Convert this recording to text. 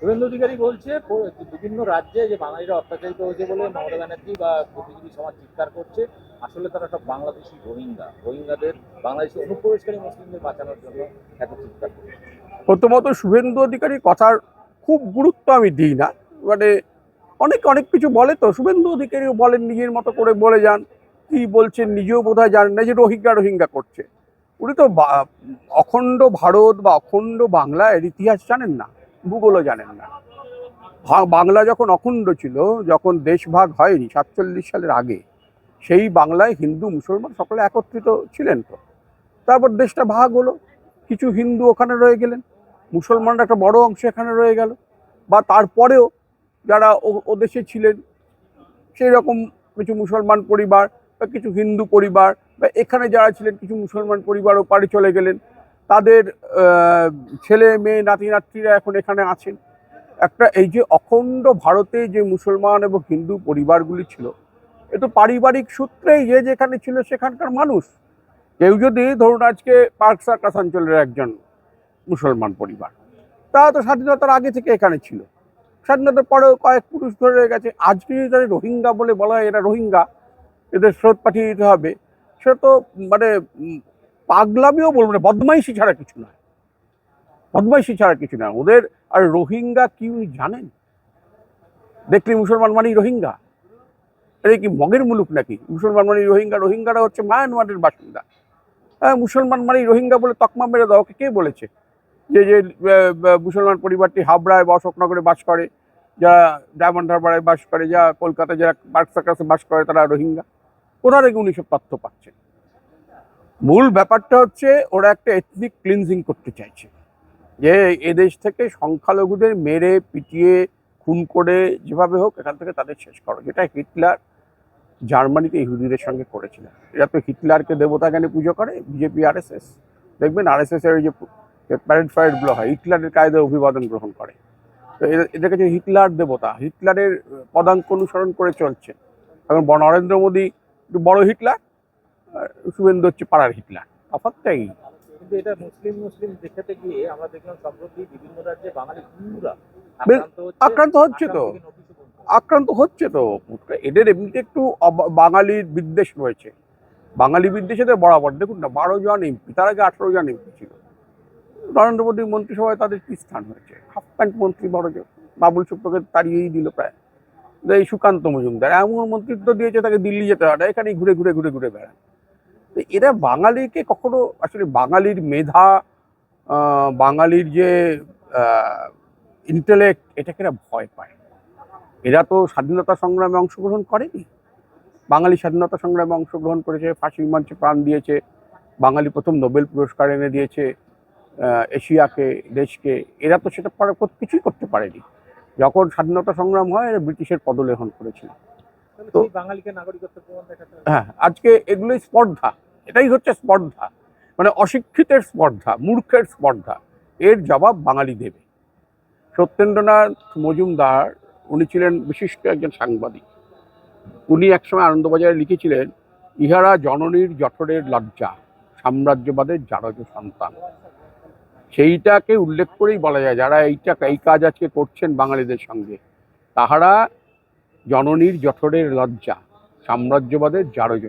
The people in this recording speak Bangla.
শুভেন্দু অধিকারী বলছে বিভিন্ন রাজ্যে যে বাঙালিরা অত্যাচারিত হয়েছে বলে মমতা ব্যানার্জি বা বুদ্ধিজীবী সমাজ চিৎকার করছে, আসলে তারা সব বাংলাদেশি রোহিঙ্গা। রোহিঙ্গাদের, বাংলাদেশি অনুপ্রবেশকারী মুসলিমদের বাঁচানোর জন্য এত চিৎকার করছে। প্রথমত শুভেন্দু অধিকারীর কথার খুব গুরুত্ব আমি দিই না। মানে অনেক অনেক কিছু বলে তো, শুভেন্দু অধিকারীও বলেন নিজের মতো করে বলে যান, কি বলছেন নিজেও বোধহয় জানেন না যে রোহিঙ্গা রোহিঙ্গা করছে। উনি তো অখণ্ড ভারত বা অখণ্ড বাংলা এর ইতিহাস জানেন না। ভূগোলও জানেন না। বাংলা যখন অখণ্ড ছিল, যখন দেশভাগ হয়নি সাতচল্লিশ সালের আগে, সেই বাংলায় হিন্দু, মুসলমান সকলে একত্রিত ছিলেন তো। তারপর দেশটা ভাগ হলো, কিছু হিন্দু ওখানে রয়ে গেলেন, মুসলমানরা একটা বড় অংশ এখানে রয়ে গেল, বা তারপরেও যারা ও- দেশে ছিলেন, সেই রকম কিছু মুসলমান পরিবার বা কিছু হিন্দু পরিবার, বা এখানে যারা ছিলেন, কিছু মুসলমান পরিবার পাড়ে চলে গেলেন। তাদের ছেলে মেয়ে, নাতি, নাতনিরা এখন এখানে আছেন। একটা এই যে অখণ্ড ভারতে যে মুসলমান এবং হিন্দু পরিবারগুলি ছিল, এ তো পারিবারিক সূত্রেই যে যেখানে ছিল সেখানকার মানুষ। কেউ যদি ধরুন আজকে পার্ক সার্কাস অঞ্চলের একজন মুসলমান পরিবার তা তো স্বাধীনতার আগে থেকে এখানে ছিল। স্বাধীনতার পরেও কয়েক পুরুষ ধরে রয়ে গেছে। আজকে যদি তাদের রোহিঙ্গা বলে বলা হয়, এরা রোহিঙ্গা, এদের স্রোত পাঠিয়ে দিতে হবে। সে তো মানে পাগলামিও বলব না, বদমাইশি ছাড়া কিছু নয়। বদমাইশি ছাড়া কিছু না ওদের, আর রোহিঙ্গা কি উনি জানেন? দেখলি মুসলমান মানেই রোহিঙ্গা? এটা কি মগের মুলুক নাকি? মুসলমান মানেই রোহিঙ্গা, রোহিঙ্গারা হচ্ছে মায়ানমারের বাসিন্দা। হ্যাঁ মুসলমান মানেই রোহিঙ্গা বলে তকমা মেরে দাও, ওকে কে বলেছে? যে যে মুসলমান পরিবারটি হাবড়ায় বা অশোকনগরে বাস করে, যারা ডায়মন্ড হারবারে বাস করে, যা কলকাতায় যারা পার্ক সার্কাসে বাস করে, তারা রোহিঙ্গা। কোথা থেকে উনি সব তথ্য পাচ্ছেন? মূল ব্যাপারটা হচ্ছে ওরা একটা এথনিক ক্লিনজিং করতে চাইছে। যে এদেশ থেকে সংখ্যালঘুদের মেরে, পিটিয়ে, খুন করে যেভাবে হোক এখান থেকে তাদের শেষ করো। যেটা হিটলার জার্মানিতে ইহুদিদের সঙ্গে করেছিলেন। এরা তো হিটলারকে দেবতা জ্ঞানে পুজো করে, বিজেপি, আরএসএস। দেখবেন আরএসএস এর যে প্যারেড ফ্যারেডগুলো হয়, হিটলারের কায়দায় অভিবাদন গ্রহণ করে। তো এদের- কাছে হিটলার দেবতা, হিটলারের পদাঙ্ক অনুসরণ করে চলছে। এখন নরেন্দ্র মোদী একটু বড় হিটলার শুভেন্দু হচ্ছে পাড়ার হিটলার। তফাৎটাই। কিন্তু এটা মুসলিম মুসলিম দেখাতে গিয়ে আমরা দেখলাম সম্প্রতি বিভিন্ন রাজ্যে বাঙালি হিন্দুরা আক্রান্ত হচ্ছে তো। আক্রান্ত হচ্ছে তো। এদের এমনিতে একটু বাঙালির বিদ্বেষ রয়েছে। বাঙালি বরাবর। দেখুন না বারো জন এমপি তার আগে আঠারো জন এমপি ছিল। নরেন্দ্র মোদীর মন্ত্রিসভায় তাদের কি স্থান হয়েছে? হাফ প্যান্ট মন্ত্রী বড় জন। বাবুল সুপ্রকে তাড়িয়েই দিল প্রায়। এই সুকান্ত মজুমদার এমন মন্ত্রিত্ব দিয়েছে তাকে দিল্লি যেতে হয় এখানেই ঘুরে ঘুরে ঘুরে ঘুরে বেড়ায়। তো এরা বাঙালিকে কখনো আসলে বাঙালির মেধা বাঙালির যে ইন্টেলেক্ট এটাকে এরা ভয় পায়। এরা তো স্বাধীনতা সংগ্রামে অংশগ্রহণ করেনি। বাঙালি স্বাধীনতা সংগ্রামে অংশগ্রহণ করেছে ফাঁসির মঞ্চে প্রাণ দিয়েছে, বাঙালি প্রথম নোবেল পুরস্কার এনে দিয়েছে এশিয়াকে, দেশকে। এরা তো সেটা কিছুই করতে পারেনি। যখন স্বাধীনতা সংগ্রাম হয়, এরা ব্রিটিশের পদলেখন করেছিল। তো- বাঙালিকে নাগরিকত্ব প্রমাণ দেখাতে হ্যাঁ আজকে এগুলোই স্পর্ধা। এটাই হচ্ছে স্পর্ধা। মানে অশিক্ষিতের স্পর্ধা মূর্খের স্পর্ধা। এর জবাব বাঙালি দেবে। সত্যেন্দ্রনাথ মজুমদার উনি ছিলেন বিশিষ্ট একজন সাংবাদিক। উনি একসময় আনন্দবাজারে লিখেছিলেন ইহারা জননীর জঠরের লজ্জা সাম্রাজ্যবাদের জারজ সন্তান। সেইটাকে উল্লেখ করেই বলা যায় যারা এইটা এই কাজ আজকে করছেন বাঙালিদের সঙ্গে তাহারা জননীর জঠরের লজ্জা সাম্রাজ্যবাদের জারজ